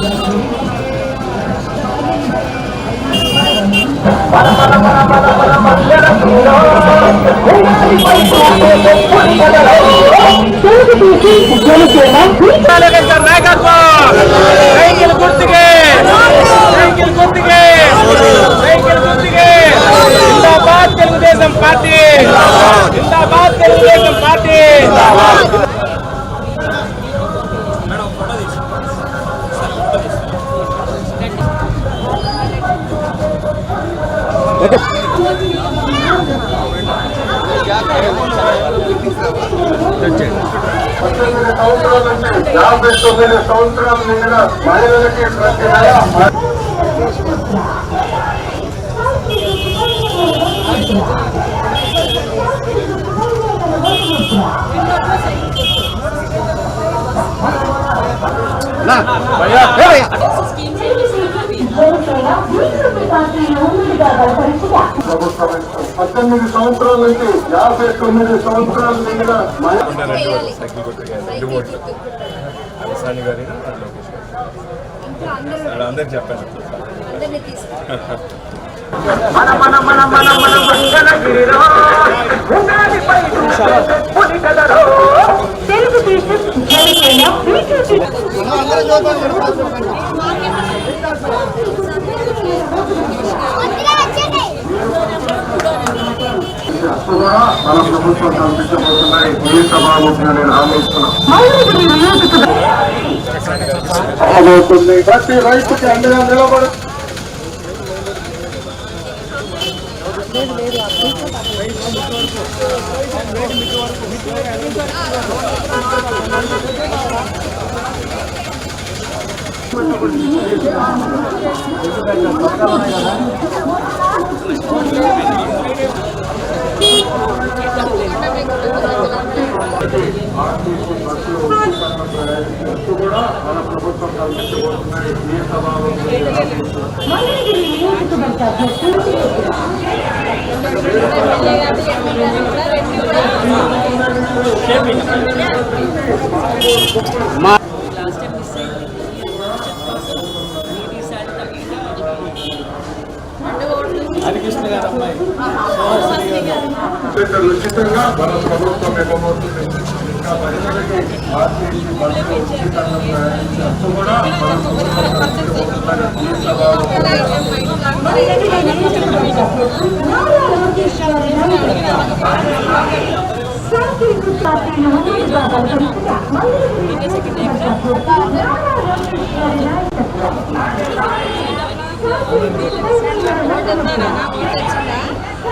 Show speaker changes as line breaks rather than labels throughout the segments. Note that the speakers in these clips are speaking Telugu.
తెలుగుదేశం జనసేన
వెంకట నాయకత్వం సైకిల్ గుర్తుకే సైకిల్ గుర్తుకే సైకిల్ గుర్తుకే జిందాబాద్ తెలుగుదేశం పార్టీ జిందాబాద్ తెలుగుదేశం పార్టీ
పద్దెనిమిది సంవత్సరాల నుంచి యాభై తొమ్మిది సంవత్సరాల నిండిన మహిళలకి ప్రతి నెల ప్రభుత్వం పద్దెనిమిది సంవత్సరాల నుంచి యాభై తొమ్మిది సంవత్సరాల నిండిన
సాని గారి అందరికి
మన మన మన మన మన మంగళగిరిలో ఉగాదిపై పులి కదరో
తెలుగుదేశం బీజేపీ
కూడా మన ప్రభుత్వం కల్పించబోతున్నాయి ఈ సభాముఖంగా నేను ప్రతి రైతుకి అండగా నిలబడు కూడా మన ప్రభుత్వం కల్పించబోతున్నాయి ఈ సభాముఖంగా
మంగళగిరి నియోజకవర్గ అధ్యక్షులు
లీటర్లు ఉచితంగా మన ప్రభుత్వం ఇవ్వబోతుంది ఇంకా మహిళలకి ఆర్టీసీ బస్సు ఉచితంగా ప్రయాణించచ్చు కూడా మన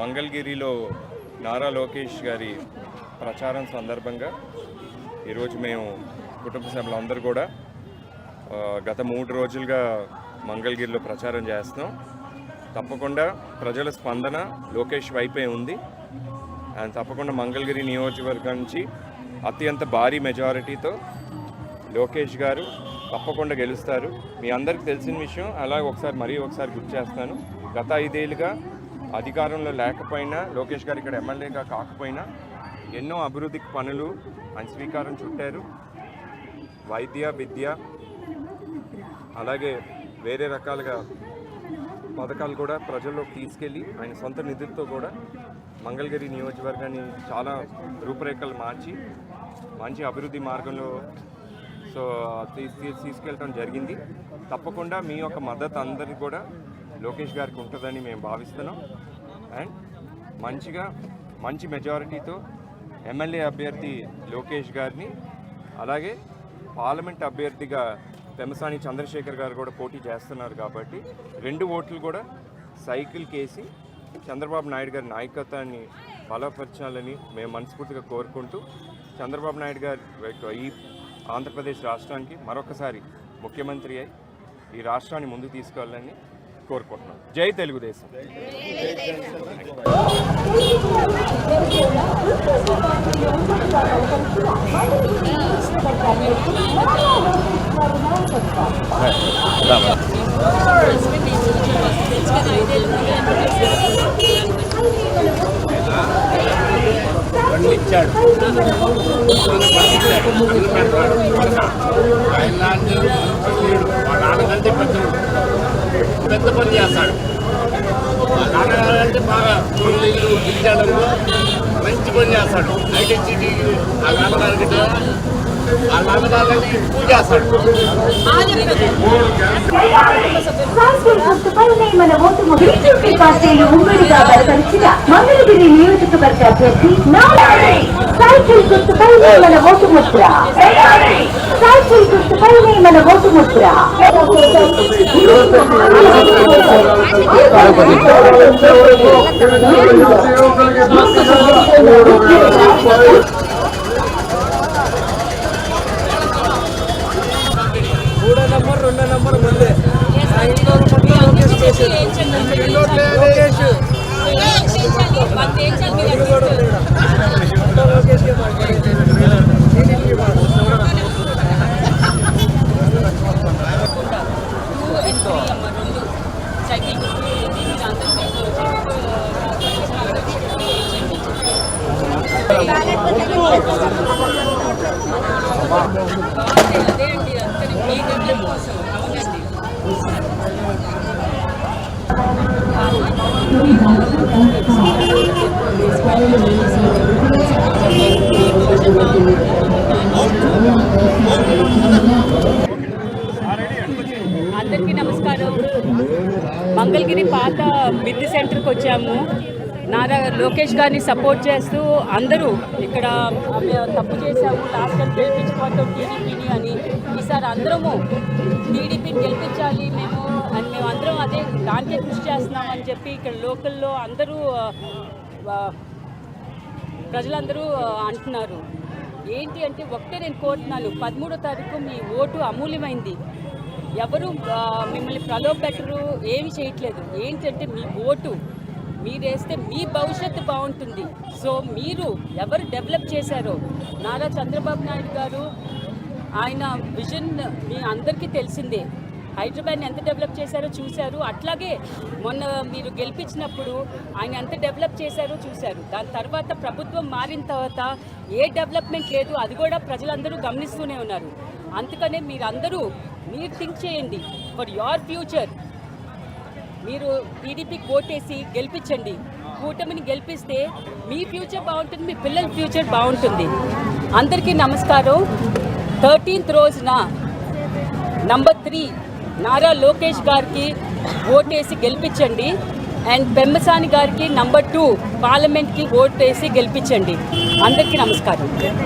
మంగళగిరిలో నారా లోకేష్ గారి ప్రచారం సందర్భంగా ఈరోజు మేము కుటుంబ సభ్యులందరూ కూడా గత మూడు రోజులుగా మంగళగిరిలో ప్రచారం చేస్తున్నాం. తప్పకుండా ప్రజల స్పందన లోకేష్ వైపే ఉంది. అండ్ తప్పకుండా మంగళగిరి నియోజకవర్గం నుంచి అత్యంత భారీ మెజారిటీతో లోకేష్ గారు తప్పకుండా గెలుస్తారు. మీ అందరికి తెలిసిన విషయం అలాగే ఒకసారి మరీ ఒకసారి గుర్తు చేస్తాను. గత ఐదేళ్ళుగా అధికారంలో లేకపోయినా లోకేష్ గారు ఇక్కడ ఎమ్మెల్యేగా కాకపోయినా ఎన్నో అభివృద్ధికి పనులు ఆయన స్వీకారం చుట్టారు. వైద్య విద్య అలాగే వేరే రకాలుగా పథకాలు కూడా ప్రజల్లోకి తీసుకెళ్ళి ఆయన సొంత నిధులతో కూడా మంగళగిరి నియోజకవర్గాన్ని చాలా రూపురేఖలు మార్చి మంచి అభివృద్ధి మార్గంలో సో తీసు తీసుకెళ్ళడం జరిగింది. తప్పకుండా మీ యొక్క మద్దతు అందరికీ కూడా లోకేష్ గారికి ఉంటుందని మేము భావిస్తున్నాం. అండ్ మంచిగా మంచి మెజారిటీతో ఎమ్మెల్యే అభ్యర్థి లోకేష్ గారిని అలాగే పార్లమెంట్ అభ్యర్థిగా పెమసాని చంద్రశేఖర్ గారు కూడా పోటీ చేస్తున్నారు కాబట్టి రెండు ఓట్లు కూడా సైకిల్ కేసి చంద్రబాబు నాయుడు గారి నాయకత్వాన్ని బలపరచాలని మేము మనస్ఫూర్తిగా కోరుకుంటూ చంద్రబాబు నాయుడు గారి ఈ ఆంధ్రప్రదేశ్ రాష్ట్రానికి మరొకసారి ముఖ్యమంత్రి అయి ఈ రాష్ట్రాన్ని ముందు తీసుకెళ్ళాలని కోరుకుంటున్నాం. జై తెలుగుదేశం.
ఇచ్చాడు ఆయన లాంటి మా నాన్నకంటే పెద్దవాడు పెద్ద పని చేస్తాడు. నాన్నగారు అంటే బాగా తొమ్మిది గిరిజాలలో మంచి పని చేస్తాడు. ఐటీ సిటీ ఆ నాన్నగారికి ఆ నాన్నగారిని పూజ చేస్తాడు.
బీజేపీ పార్టీలు ఉమ్మడిగా బలపరిచిన మంగళగిరి నియోజకవర్గ అభ్యర్థి నారాయణ సైకిల్ గుర్తుపైనే మన ఓటు ముద్ర సైకిల్ గుర్తుపై మన ఓటు ముద్ర
అదే అండి అంతని మీ డెవలప్ కోసం అవునండి అందరికీ నమస్కారం. మంగళగిరి పాత విద్య సెంటర్కి వచ్చాము. నారా లోకేష్ గారిని సపోర్ట్ చేస్తూ అందరూ ఇక్కడ తప్పు చేశాము లాస్ట్ టైం గెలిపించుకోవటం టీడీపీని అని. ఈసారి అందరము టీడీపీని గెలిపించాలి మేము అని మేము అందరం అదే దానికే కృషి చేస్తున్నామని చెప్పి ఇక్కడ లోకల్లో అందరూ ప్రజలందరూ అంటున్నారు. ఏంటి అంటే ఒకటే నేను కోరుతున్నాను పదమూడో తారీఖు మీ ఓటు అమూల్యమైంది. ఎవరు మిమ్మల్ని ప్రలోభ పెట్టరు ఏమి చేయట్లేదు. ఏంటంటే మీ ఓటు మీరేస్తే మీ భవిష్యత్తు బాగుంటుంది. సో మీరు ఎవరు డెవలప్ చేశారో నారా చంద్రబాబు నాయుడు గారు ఆయన విజన్ మీ అందరికీ తెలిసిందే. హైదరాబాద్ని ఎంత డెవలప్ చేశారో చూశారు. అట్లాగే మొన్న మీరు గెలిపించినప్పుడు ఆయన ఎంత డెవలప్ చేశారో చూశారు. దాని తర్వాత ప్రభుత్వం మారిన తర్వాత ఏ డెవలప్మెంట్ లేదు అది కూడా ప్రజలందరూ గమనిస్తూనే ఉన్నారు. అందుకనే మీరందరూ మీరు థింక్ చేయండి. ఫర్ యువర్ ఫ్యూచర్ మీరు టీడీపీకి ఓటేసి గెలిపించండి. కూటమిని గెలిపిస్తే మీ ఫ్యూచర్ బాగుంటుంది మీ పిల్లల ఫ్యూచర్ బాగుంటుంది. అందరికీ నమస్కారం. థర్టీన్త్ రోజున నంబర్ త్రీ నారా లోకేష్ గారికి ఓటేసి గెలిపించండి. అండ్ పెంబసాని గారికి నంబర్ టూ పార్లమెంట్కి ఓటేసి గెలిపించండి. అందరికీ నమస్కారం.
నేను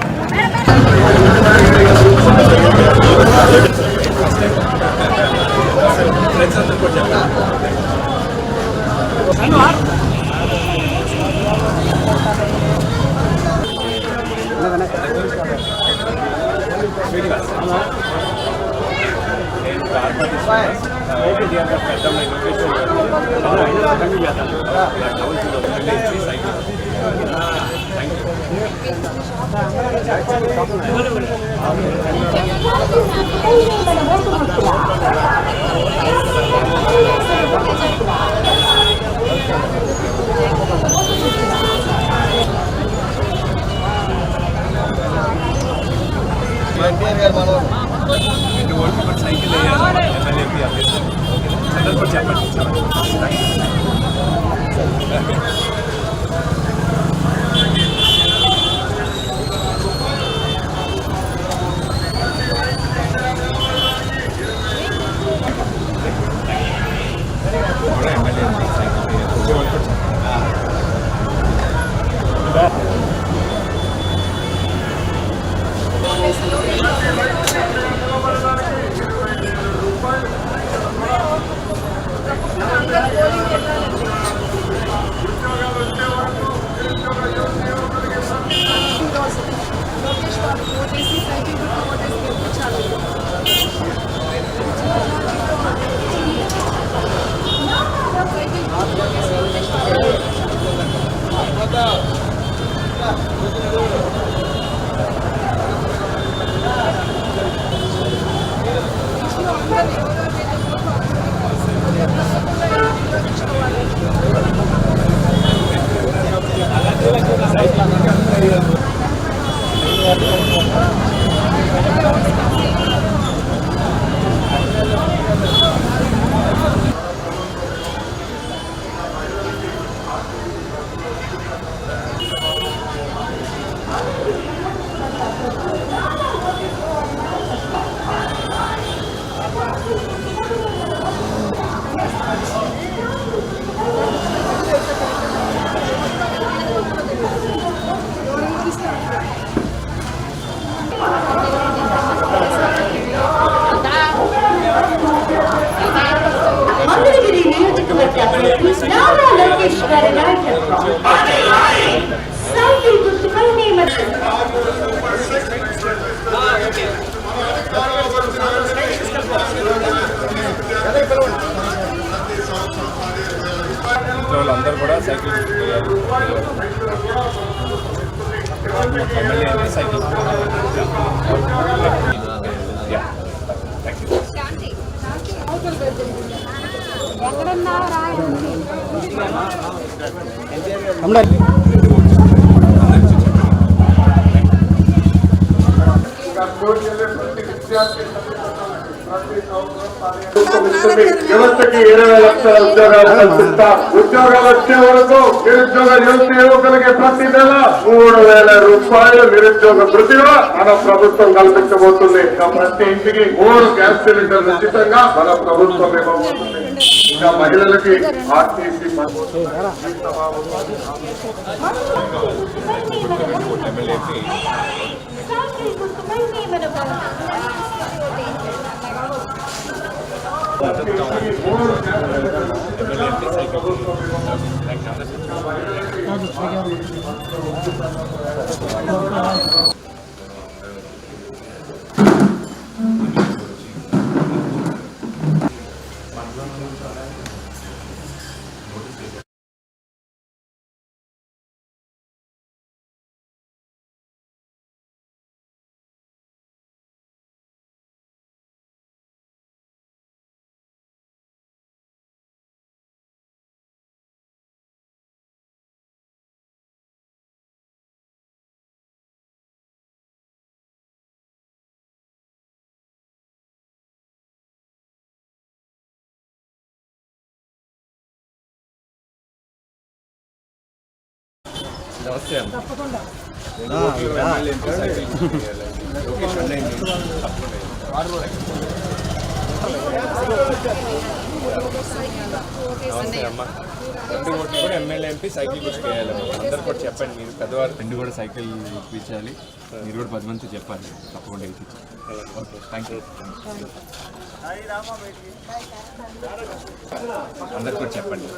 గారు పెద్ద రెండు ఓట్లు ఇప్పుడు సైకిల్ వేయాలి ఎమ్మెల్యేపీ అభ్యర్థి సెంటర్ కూడా చెప్పండి All right. that.
వ్యవస్థకి ఇరవై లక్షల ఉద్యోగాలు కల్పిస్తా. ఉద్యోగాలు వచ్చే వరకు నిరుద్యోగ యువత యువకులకి ప్రతి నెల మూడు వేల రూపాయలు నిరుద్యోగ వృద్ధిగా మన ప్రభుత్వం కల్పించబోతుంది. ప్రతి ఇంటికి మూడు గ్యాస్ సిలిండర్ ఉచితంగా మన ప్రభుత్వం ఇవ్వబోతుంది. ఇంకా మహిళలకి ఆర్టీసీ బస్సు
ఎమ్మెల్యేకి నమస్తే తప్పకుండా నమస్తే రెండు ఓట్లు కూడా ఎమ్మెల్యే ఎంపీ సైకిల్ గుర్తుకు వేయాలి అందరు కూడా చెప్పండి మీరు. పెద్దవారు రెండు కూడా సైకిల్ ఇప్పించాలి. మీరు కూడా పది మంది చెప్పాలి. తప్పకుండా ఇప్పించాలి ఓకే. థ్యాంక్ యూ అందరు కూడా చెప్పండి.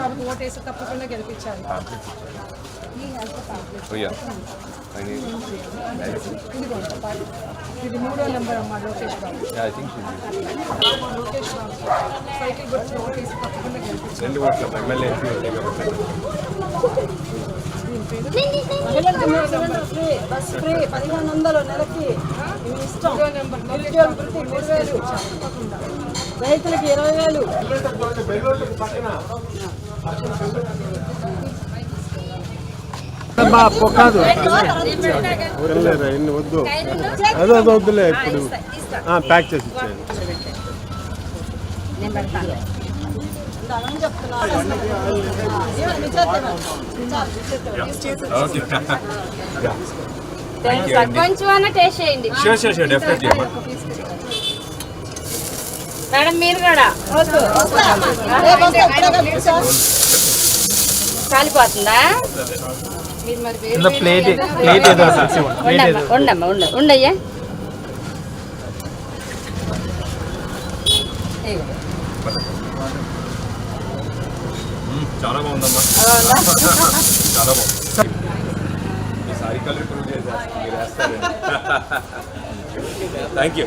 బాబుకి ఓటేసి తప్పకుండా గెలిపించాలి. ఇది మూడో నెంబర్ అమ్మా Lokesh Babu
I think
Lokesh Babu cycle గుర్తు ఓటేసి తప్పకుండా గెలిపించాలి
రెండు ఓట్ల ఎమ్మెల్యే ఎంపీ ఉంటాయి కాబట్టి
మహిళలకు మూడు సిలిండర్ ఫ్రీ బస్ ఫ్రీ పదిహేను వందలు నెలకి మీ ఇష్టం నిరుద్యోగ వృత్తి మూడు వేలు తప్పకుండా రైతులకి ఇరవై వేలు
కాదు ఇన్ని వద్దు అదే అదే వద్దులే ఇప్పుడు. ఆ, ప్యాక్ చేసి ఇచ్చేయండి.
కొంచెం టేస్ట్ చేయండి మేడం మీరు కూడా. కాలిపోతుందా? మీరు మరి వేరు
ప్లేట్ ప్లేట్ ఏదో
ఉండమ్మా ఉండమ్మా ఉండ ఉండయ్యా.
చాలా బాగుందమ్మా. చాలా బాగుంది. ఈసారి కలర్ ప్రూవ్ చేసేస్తాను మీరు వేస్తారండి థ్యాంక్ యూ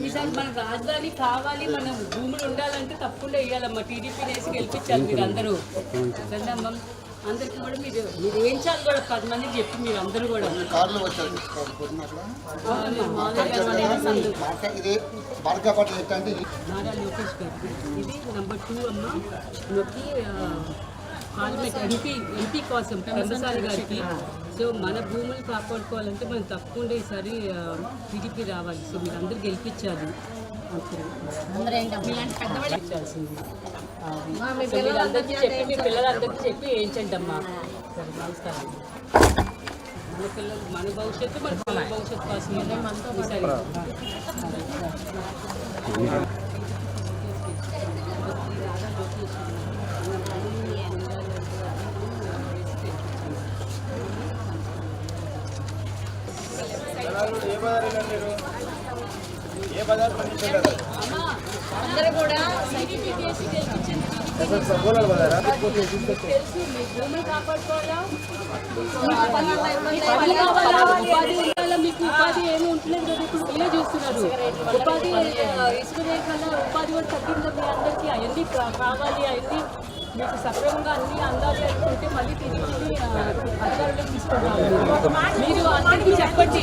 ఈసారి మన రాజధాని కావాలి మన భూములు ఉండాలంటే తప్పకుండా వేయాలమ్మా టీడీపీ వేసి గెలిపించాలి మీరు అందరూ చందమ్మ అందరికీ కూడా మీరు మీరు ఏం చాలు కూడా పది మందికి చెప్పి మీరు అందరూ కూడా నారా లోకేష్ గారు. ఇది నెంబర్ టూ అమ్మ. నొక్కి పార్లమెంట్ ఎంపీ ఎంపీ కోసం రంగసారి గారికి. సో మన భూములు కాపాడుకోవాలంటే మనం తప్పకుండా ఈసారి టీడీపీ రావాలి. సో మీరు అందరూ గెలిపించాలి చెప్పి మీ పిల్లలందరికీ చెప్పి అమ్మా సరే నమస్కారం. మన పిల్లలు మన భవిష్యత్తు మన భవిష్యత్తు కోసం ఈసారి అందరూ కూడా టీడీపీ చేసి గెలిపించింది తెలుసు మీ కాపాడుకోవాలా ఉపాధి మీకు ఉపాధి ఏమీ ఉంటలేదు కదా ఇప్పుడు మీరే చూస్తున్నారు ఉపాధి ఆ, కన్నా ఉపాధి కూడా తగ్గిందా మీ అందరికీ అవన్నీ కావాలి అవన్నీ మీకు సక్రమంగా అన్ని అందాలి అనుకుంటే మళ్ళీ తిరిగి అధికారులకు తీసుకుంటాము మీరు అందరికీ చెప్పండి.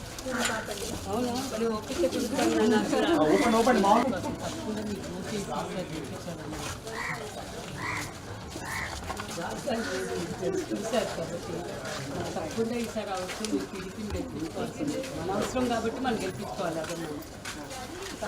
ఆ, ఇదైతే తప్పకుండా ఈసారి అవసరం మీరు టీడీపీని గెలిపించుకోవాల్సిందే మన అవసరం కాబట్టి మనం గెలిపించుకోవాలి అదే ఇంకా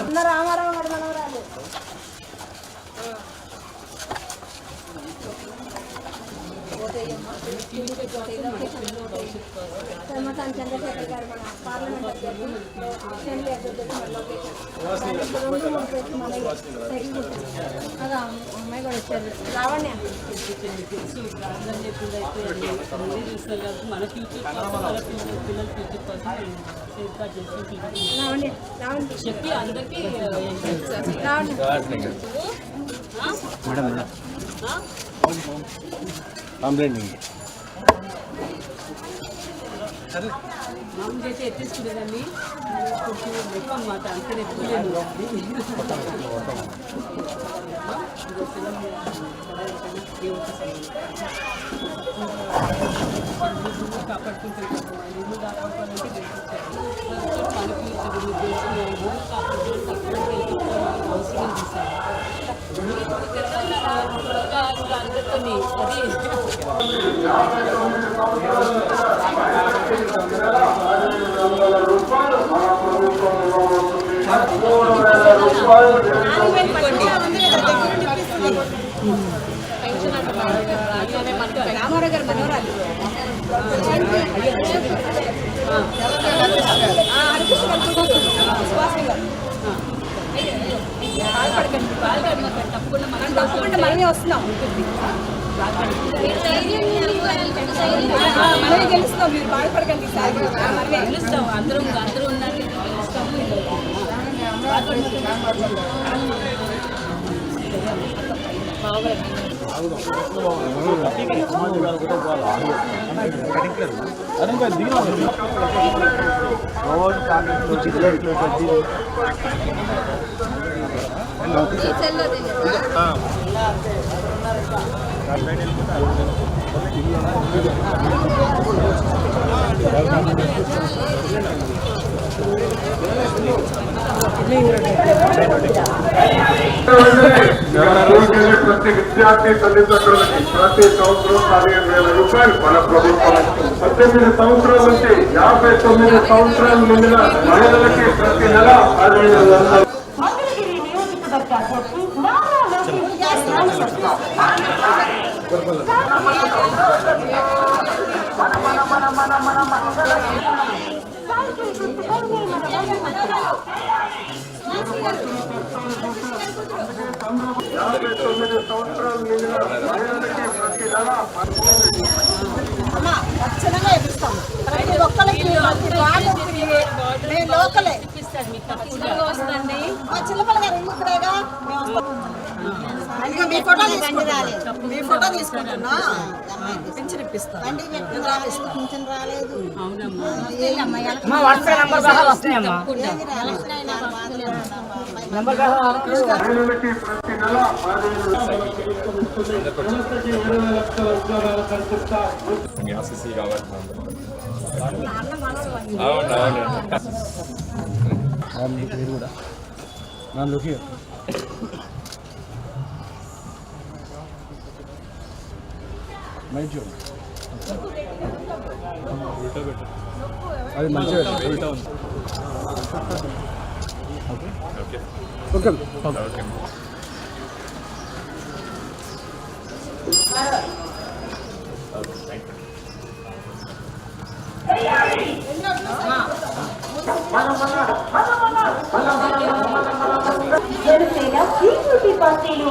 పైన
రామారావు గారి మనవరాలు చంద్రకాంత్ చంద్రశేఖర్ గారు మన పార్లమెంట్ అభ్యర్థి అసెంబ్లీ అభ్యర్థి మన లోకేష్. రెండు మూడు ప్లేట్లు మనవి. సైకిల్ గుర్తు. అదా అమ్మాయి కూడా వచ్చారు
మన ఫ్యూచర్ పిల్లల ఫ్యూచర్ కోసం చెప్పి అందరికీ
కంప్లైంట్
మామూలుగా అయితే ఎత్తేసుకునేదాన్ని. కొంచెం ఎక్కువ అన్నమాట అంతే ఎత్తుకోలేదు కాపాడుకుంటే ఇల్లు కాపాడుకోవాలంటే గెలిపించాలి మనకి ఇది ఇల్లు కాపాడుకోవాలి తప్పకుండా గెలిపించాలి అవసరం తీశారు అందరితో అది
రామారావు గారి మనవరాలు తప్పకుండా మనమే వస్తున్నాం మనమే గెలుస్తున్నాం మీరు బాధపడకండి మనమే
గెలుస్తాం అందరం అందరూ ఉన్నారు గెలుస్తాము
ప్రతి విద్యార్థి తల్లిదండ్రులకి ప్రతి సంవత్సరం పదిహేను వేల రూపాయలు మన ప్రభుత్వం పద్దెనిమిది సంవత్సరాల నుంచి యాభై తొమ్మిది సంవత్సరాల ముందున మహిళలకి ప్రతి నెల పదిహేను యాభై తొమ్మిది సంవత్సరాలు నిండిన మహిళలకి ప్రతి నెల
ఖచ్చితంగా ప్రతి ఒక్కరికి లోకలే.
వస్తుంది
మా చిన్నపల్లి గారు ఇల్లు ఇక్కడేగా మేము మీ ఫోటో మీ ఫోటో తీసుకుంటున్నా. పింఛన్ ఇప్పిస్తాం. పింఛన్ రాలేదు?
యువతకి ఇరవై లక్షల ఉద్యోగాలు కల్పిస్తా
మీ ఆర్సీసీ కావాల్సిన అవును అవును
అది మంచిగా ఓకే
ఓకే
పార్టీలు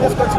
తీసుకొచ్చి